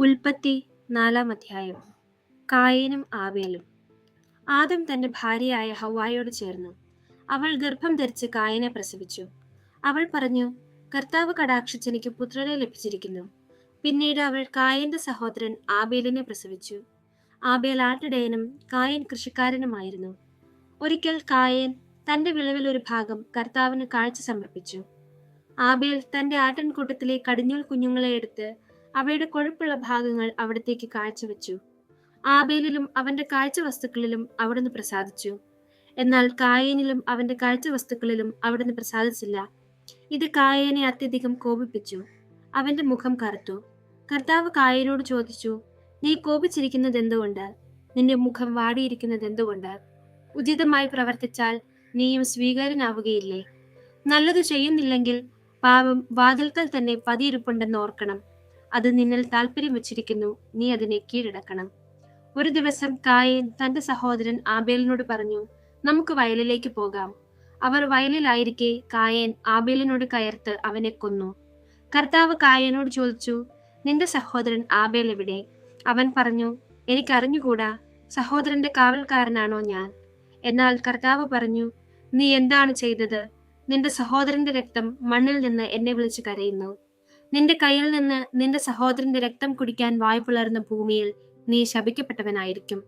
ഉൽപ്പത്തി നാലാം അധ്യായം. കായനും ആവേലും. ആദം തന്റെ ഭാര്യയായ ഹവായോട് ചേർന്നു അവൾ ഗർഭം ധരിച്ച് കായനെ പ്രസവിച്ചു. അവൾ പറഞ്ഞു കർത്താവ് കടാക്ഷിച്ച് എനിക്ക് പുത്രനെ ലഭിച്ചിരിക്കുന്നു. പിന്നീട് അവൾ കായന്റെ സഹോദരൻ ആബേലിനെ പ്രസവിച്ചു. ആബേൽ ആട്ടിടയനും കായൻ കൃഷിക്കാരനുമായിരുന്നു. ഒരിക്കൽ കായൻ തന്റെ വിളവിൽ ഒരു ഭാഗം കർത്താവിന് കാഴ്ച സമർപ്പിച്ചു. ആബേൽ തന്റെ ആട്ടിൻകൂട്ടത്തിലെ കടിഞ്ഞൂൽ കുഞ്ഞുങ്ങളെ എടുത്ത് അവയുടെ കൊഴുപ്പുള്ള ഭാഗങ്ങൾ അവിടത്തേക്ക് കാഴ്ചവെച്ചു. ആബേലിലും അവന്റെ കാഴ്ച വസ്തുക്കളിലും അവിടുന്ന് പ്രസാദിച്ചു. എന്നാൽ കായേനിലും അവന്റെ കാഴ്ച വസ്തുക്കളിലും അവിടുന്ന് പ്രസാദിച്ചില്ല. ഇത് കായേനെ അത്യധികം കോപിപ്പിച്ചു. അവന്റെ മുഖം കറുത്തു. കർത്താവ് കായനോട് ചോദിച്ചു നീ കോപിച്ചിരിക്കുന്നത് എന്തുകൊണ്ട്? നിന്റെ മുഖം വാടിയിരിക്കുന്നത് എന്തുകൊണ്ട്? ഉചിതമായി പ്രവർത്തിച്ചാൽ നീയും സ്വീകാര്യനാവുകയില്ലേ? നല്ലത് ചെയ്യുന്നില്ലെങ്കിൽ പാപം വാതിൽക്കൽ തന്നെ പതിയിരിപ്പുണ്ടെന്ന് ഓർക്കണം. അത് നിന്നിൽ താല്പര്യം വെച്ചിരിക്കുന്നു. നീ അതിനെ കീഴടക്കണം. ഒരു ദിവസം കായൻ തന്റെ സഹോദരൻ ആബേലിനോട് പറഞ്ഞു നമുക്ക് വയലിലേക്ക് പോകാം. അവർ വയലിലായിരിക്കെ കായൻ ആബേലിനോട് കയർത്ത് അവനെ കൊന്നു. കർത്താവ് കായനോട് ചോദിച്ചു നിന്റെ സഹോദരൻ ആബേൽ എവിടെ? അവൻ പറഞ്ഞു എനിക്കറിഞ്ഞുകൂടാ സഹോദരന്റെ കാവൽക്കാരനാണോ ഞാൻ. എന്നാൽ കർത്താവ് പറഞ്ഞു നീ എന്താണ് ചെയ്തത്? നിന്റെ സഹോദരന്റെ രക്തം മണ്ണിൽ നിന്ന് എന്നെ വിളിച്ചു കരയുന്നു. നിന്റെ കയ്യിൽ നിന്ന് നിന്റെ സഹോദരന്റെ രക്തം കുടിക്കാൻ വായ്പുളർന്ന ഭൂമിയിൽ നീ ശപിക്കപ്പെട്ടവനായിരിക്കും.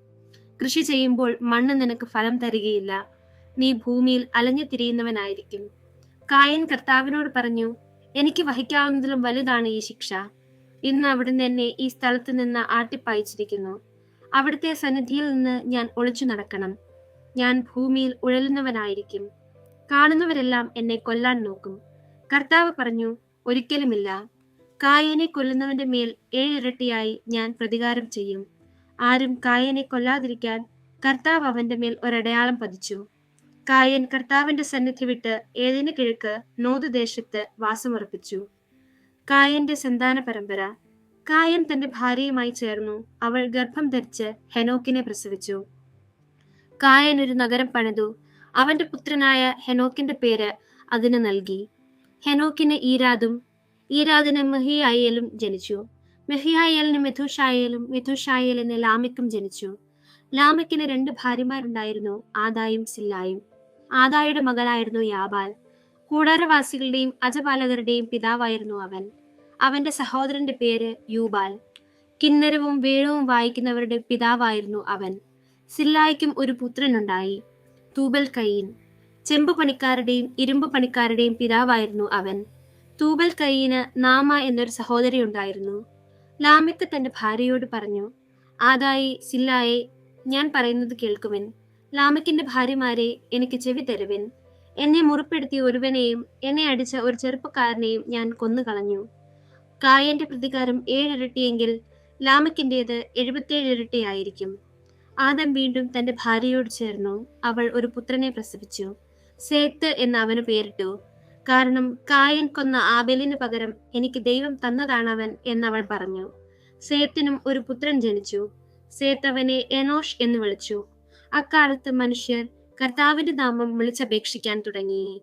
കൃഷി ചെയ്യുമ്പോൾ മണ്ണ് നിനക്ക് ഫലം തരികയില്ല. നീ ഭൂമിയിൽ അലഞ്ഞു തിരിയുന്നവനായിരിക്കും. കായൻ കർത്താവിനോട് പറഞ്ഞു എനിക്ക് വഹിക്കാവുന്നതിലും വലുതാണ് ഈ ശിക്ഷ. ഇന്ന് അവിടുന്ന് എന്നെ ഈ സ്ഥലത്ത് നിന്ന് ആട്ടിപ്പായിച്ചിരിക്കുന്നു. അവിടുത്തെ സന്നിധിയിൽ നിന്ന് ഞാൻ ഒളിച്ചു നടക്കണം. ഞാൻ ഭൂമിയിൽ ഉഴലുന്നവനായിരിക്കും. കാണുന്നവരെല്ലാം എന്നെ കൊല്ലാൻ നോക്കും. കർത്താവ് പറഞ്ഞു ഒരിക്കലുമില്ല. കായനെ കൊല്ലുന്നവന്റെ മേൽ ഏഴിരട്ടിയായി ഞാൻ പ്രതികാരം ചെയ്യും. ആരും കായനെ കൊല്ലാതിരിക്കാൻ കർത്താവ് അവന്റെ മേൽ ഒരടയാളം പതിച്ചു. കായൻ കർത്താവിന്റെ സന്നിധി വിട്ട് ഏതിന് കിഴക്ക് നോത് ദേശത്ത് വാസമുറപ്പിച്ചു. കായന്റെ സന്താന പരമ്പര. കായൻ തന്റെ ഭാര്യയുമായി ചേർന്നു. അവൾ ഗർഭം ധരിച്ച് ഹെനോക്കിനെ പ്രസവിച്ചു. കായൻ ഒരു നഗരം പണിതു. അവന്റെ പുത്രനായ ഹെനോക്കിന്റെ പേര് അതിന് നൽകി. ഹെനോക്കിന് ഈരാദും ഈരാദിന് മെഹിയായേലും ജനിച്ചു. മെഹിയായേലിന് മെഥുഷായേലും മെഥുഷായേലിന് ലാമിക്കും ജനിച്ചു. ലാമിക്കിന് രണ്ട് ഭാര്യമാരുണ്ടായിരുന്നു ആദായും സില്ലായും. ആദായുടെ മകനായിരുന്നു യാബാൽ. കൂടാരവാസികളുടെയും അജപാലകരുടെയും പിതാവായിരുന്നു അവൻ. അവന്റെ സഹോദരന്റെ പേര് യൂബാൽ. കിന്നരവും വീഴവും വായിക്കുന്നവരുടെ പിതാവായിരുന്നു അവൻ. സില്ലായ്ക്കും ഒരു പുത്രനുണ്ടായി തൂബൽ കയ്യൻ ചെമ്പ് പണിക്കാരുടെയും ഇരുമ്പ് പണിക്കാരുടെയും പിതാവായിരുന്നു അവൻ. തൂബൽ കയ്യിന് നാമ എന്നൊരു സഹോദരി ഉണ്ടായിരുന്നു. ലാമിക്ക് തന്റെ ഭാര്യയോട് പറഞ്ഞു ആദായി സില്ലായെ ഞാൻ പറയുന്നത് കേൾക്കുവിൻ. ലാമക്കിന്റെ ഭാര്യമാരെ എനിക്ക് ചെവി തരുവിൻ. എന്നെ മുറിപ്പെടുത്തിയ ഒരുവനെയും എന്നെ അടിച്ച ഒരു ചെറുപ്പക്കാരനെയും ഞാൻ കൊന്നുകളഞ്ഞു. കായന്റെ പ്രതികാരം ഏഴിരട്ടിയെങ്കിൽ ലാമക്കിന്റെത് എഴുപത്തിയേഴ് ഇരട്ടിയായിരിക്കും ആദം വീണ്ടും തന്റെ ഭാര്യയോട് ചേർന്നു. അവൾ ഒരു പുത്രനെ പ്രസവിച്ചു. സേത്ത് എന്ന് അവന് പേരിട്ടു. കാരണം കായൻ കൊന്ന ആബേലിന് പകരം എനിക്ക് ദൈവം തന്നതാണവൻ എന്നവൾ പറഞ്ഞു. സേത്തിനും ഒരു പുത്രൻ ജനിച്ചു. സേത്ത് അവനെ എനോഷ് എന്ന് വിളിച്ചു. അക്കാലത്ത് മനുഷ്യർ കർത്താവിന്റെ നാമം വിളിച്ചപേക്ഷിക്കാൻ തുടങ്ങി.